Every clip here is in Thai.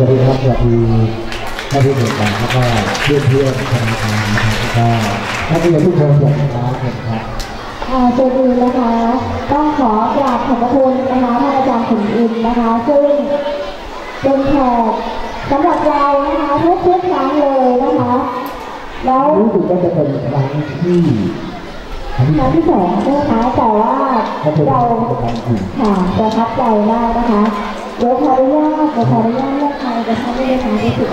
วัสดีครับสวัสดีท่านผู้ชมครับแล้วก็เพื่อนเพื่อนๆทางการนะครับแล้วก็ท่านผู้ชมทุกคนสวัสดีครับผมครับอ่าตัวดีนะคะ ต้องขอกราบขอบพระคุณนะคะท่านอาจารย์ขุนอินนะคะ ซึ่งเป็นแขกสำหรับเรานะคะทุกทุกครั้งเลยนะคะ แล้วรู้สึกว่าจะเป็นครั้งที่ครั้งที่สองนะคะแต่ว่าเราค่ะประทับใจมากนะคะเดี๋ยวขออนุญาตเดี๋ยวขออนุญาตเลือกใคะ ทำได้ไหมคะรู้สึก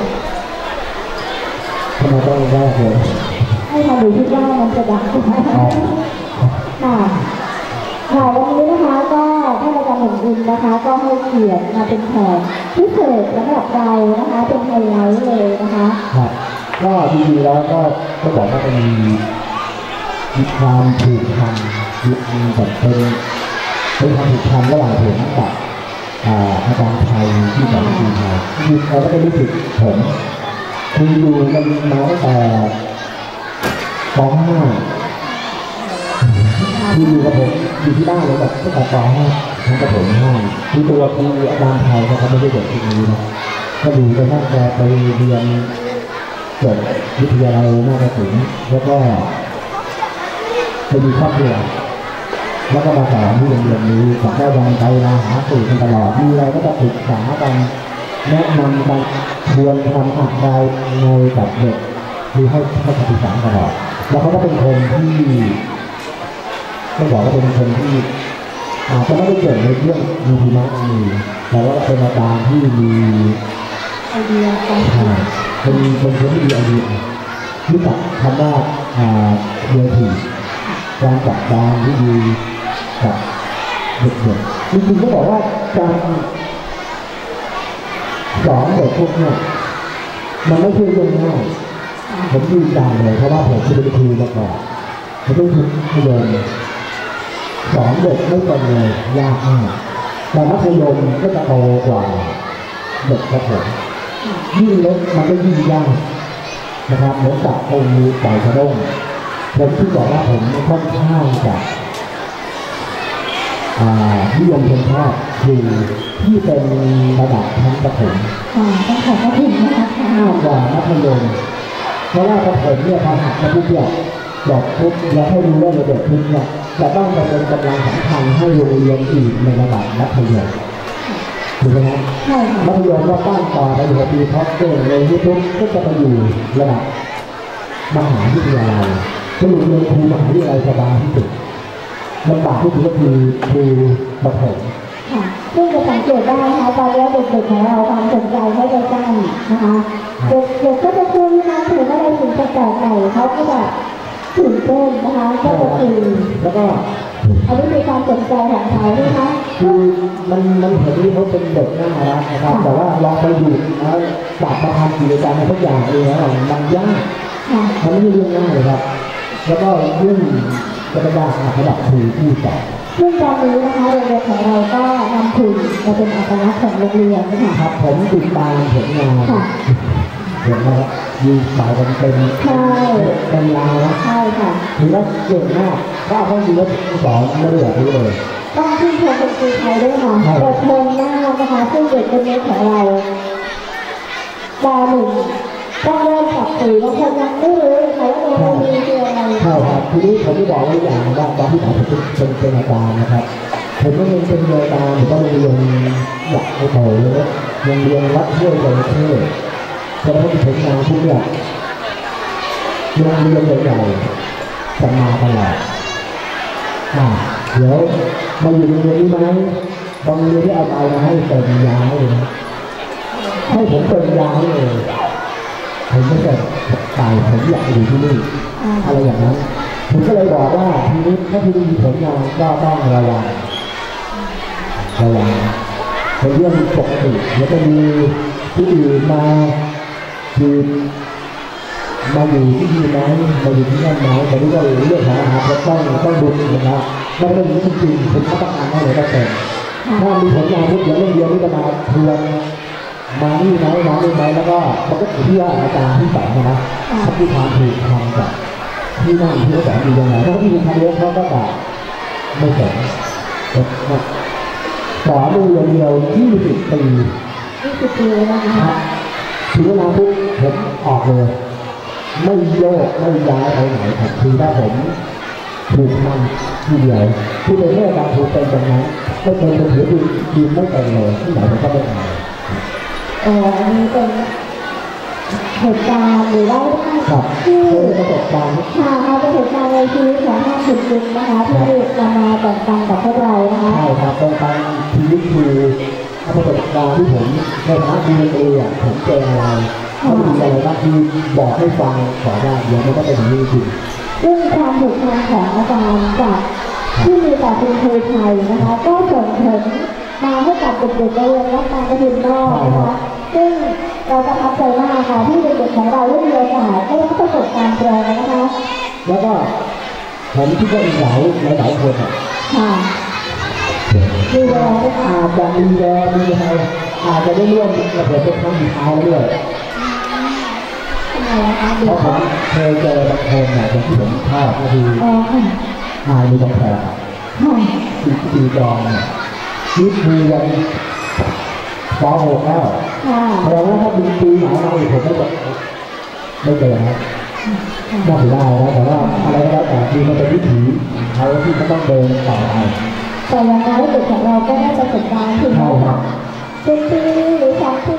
ทำไมต้องแรกเลยให้ทำดูคิดว่ามันจะดังไหมอ๋อค่ะค่ะวันนี้นะคะก็ท่านอาจารย์หนุ่มอินนะคะ ก็ให้เกียรติมาเป็นแขกพิเศษสำหรับเรานะคะเป็นไฮไลท์เลยนะคะครับก็จริงๆแล้วก็ต้องบอกว่าเป็นมีความผูกพันมีแบบเป็นเป็นความผูกพันระหว่างผมกับ อาจารย์ไทยที่สอนทีไทยคือเขาก็จะรู้สึกผมคืออยู่กันมาตั้งแต่ป .5 คืออยู่กับผมอยู่ที่บ้านเลยแบบตั้งแต่ป .5 ทั้งกับผมห้าคือตัวคืออาจารย์ไทยนะครับไม่ได้เด็กที่นี้นะก็ดูไปนั่งแกไปเรียนจบวิทยาลัยนาฏศิลป์แล้วก็ไปมีครอบครัว แล้วก็มาสอนที่โรงเรียนนี้ผมก็ยังไปมาหาสู่กันตลอดมีอะไรก็จะปรึกษากันแนะนำกันชวนทำอะไรในกับเด็กคือให้ให้คำปรึกษาตลอดแล้วเขาก็เป็นคนที่ต้องบอกว่าเป็นคนที่อาจจะไม่ได้เก่งในเรื่องมีพิมะมีแต่ว่าเป็นอาจารย์ที่มีไอเดียการอ่าเป็นเป็นคนที่มีไอเดียรู้จักคำว่าอ่าเดียทีการจัดการที่ดี กับเด็กๆจริงๆก็บอกว่าการสอนเด็กพวกนี้มันไม่ใช่เรื่องง่ายผมยืนยันเลยเพราะว่าผมเป็นครูมาก่อนผมเป็นครูพยมสอนเด็กไม่เป็นเลยยากมากแต่มัธยมก็จะโตกว่าเด็กประถมยิ่งเล็กมันก็ยิ่งยากนะครับเหมือนกับองค์มือไก่กระด้งผมที่บอกว่าผมค่อนข้างจะ นิยมชมชอบคือที่เป็นระดับชั้นประถมค่ะต้องขอบพระคุณนะคะมากกว่ามัธยมเพราะว่าประถมเนี่ยพอหักมาปุ๊บเนี่ยบอกปุ๊บแล้วให้รู้ว่าเด็กๆปุ๊บเนี่ยจะต้องมาเป็นกำลังสำคัญให้โรงเรียนอื่นในระดับมัธยมถูกไหมครับใช่ค่ะมัธยมก็ตั้งต่อไปอยู่ปีท็อปเก่งเลยยุทุกก็จะไปอยู่ระดับมหาวิทยาลัยสรุปเรียนครูมหาวิทยาลัยสบายที่สุด ลำบากที่สุดก็คือครูประถมค่ะซึ่งจะสังเกตได้นะคะตอนนี้เด็กๆของเราความสนใจไม่ได้ใกล้นะคะเด็กๆก็จะคุยนะถึงอะไรถึงจะแปลกใหม่เขาก็แบบตื่นเต้นนะคะก็จะคุยแล้วก็อันนี้คือความสนใจของเขาใช่ไหมคะคือมันมันเห็นที่เขาเป็นเด็กน่ารักนะครับ แต่ว่าลองไปดูแล้วปรับมาทำกิจกรรมในทุกอย่างเองแล้วมันยากค่ะมันไม่ใช่เรื่องง่ายเลยครับ แล้วก็เรื่อง จะเป็นการสำหรับครูที่สอนซึ่งตอนนี้นะคะโรงเรียนของเราก็นำถุงมาเป็นอัตลักษณ์ของโรงเรียนนะคะครับผมติดตามผลงานค่ะเห็นไหมครับยูสายกันเป็นใช่เป็นยาวใช่ค่ะถือว่าเก่งมากถ้าเขาดูว่าสอนไม่ได้แบบเลยต้องชื่นชมคุณครูไทยด้วยค่ะอดทน้านะคะซึ่งเด็กคนนี้ของเราป .1 ก็เริ่มขับขี่แล้วคนยังไม่รู้เลยว่ะว่าโมมีคืออะไรใช่ครับทีนี้ผมจะบอกว่าอย่างว่าตอนที่ผมเป็นเป็นอาจารนะครับผมก็ยังเป็นอาจารย์ผมก็เรียนหลักโถยังเรียนวัดด้วยกันเทศเพราะว่าผมงานทุกอย่างโรงเรียนใหญ่ๆจะมาตลอดอ่าเดี๋ยวมาอยู่โรงเรียนี้ไหมบางเรียนที่เอาไปมาให้เป็นยาวให้ผมเป็นยาวเลย ผมไม่เป็นตายผมอยากอยู่ที่นี่อ่าอะไรอย่างนั้นผมก็เลยบอกว่าทีนี้ถ้าทีนี้มีผลงานก็ต้องระวังระวังเป็นเรื่องปกติแล้วก็มีที่อื่นมาคือมาอยู่ที่นี่ไหมมาอยู่ที่นั่นไหมแต่นี่ก็เรื่องของอนาคตต้องต้องดูนะครับไม่เป็นจริงๆผมก็ต้องการให้เลยก็เป็นถ้ามีผลงานทุกอย่างเรื่องเดียวนี่จะมาทวน มานี่ไหมมานี่ไหมแล้วก็มันก็อยู่ที่ว่าอาจารย์ที่สอนนะถ้าที่ทางถูกทางกับที่นั่นที่เขาสอนอยู่ยังไงถ้าเขามีทางเลี้ยงเขาก็แบบไม่สนสอนโรงเรียนเดียว20ปีโ20ปีนะคะครับถึงเวลาปุ๊บผมออกเลยไม่โยกไม่ย้ายไปไหนครับคือถ้าผมถูกมันทีเดียวที่เป็นเรื่องการถูกเป็นตรงนั้นไม่เคยเป็นถือดีดีไม่เป็นเลยที่ไหนผมก็ไม่ทำ เอออันนี้เป็นเหตุการณ์หรือว่าครับที่เป็นประสบการณ์ค่ะมาเป็นเหตุการณ์ในชีวิตของท่านคุณลุงนะคะที่นำมาแบ่งปันกับพวกเรานะคะใช่ครับเป็นการชีวิตคือประสบการณ์ที่ผมในฐานะดีเออะผมเจออะไรเขามีอะไรบ้างที่บอกให้ฟังขอได้เดี๋ยวมันก็เป็นอย่างนี้จริงซึ่งความผูกพันของอาจารย์จากที่มีต่อคุณครูไทยนะคะ ก็ส่งผลมาให้กับเด็กๆในโรงรับการกระถิ่นนอก มากค่ะที่เด็กๆของเราได้มีโอกาสได้รับประสบการณ์ตรงนะคะ แล้วก็ผมคิดว่าอีกหลายหลายหลายคนอะค่ะมีแววนะคะอาจจะมีแววมีอะไรอาจจะได้ร่วมกับผมเป็นครั้งสุดท้ายด้วยทำไมนะคะเพดูราะผมเคยเจอบางคนเนี่ยที่ผมชอบก็คืออ๋อค่ะนายมีกำแพงค่ะที่ตีจองเนี่ยนี่คือยัง ป .6 แล้วค่ะแสดงว่าถ้าปีปีไหนมาอีกผมไม่จะไม่เจอนะน่าเสียดายนะแต่ว่าอะไรก็แล้วแต่คือมันเป็นวิถีเขาที่จะต้องเดินต่อไปแต่อย่างน้อยเด็กของเราก็ได้ประสบการณ์ถึงแม้ว่าเป็นปีหรือสองปี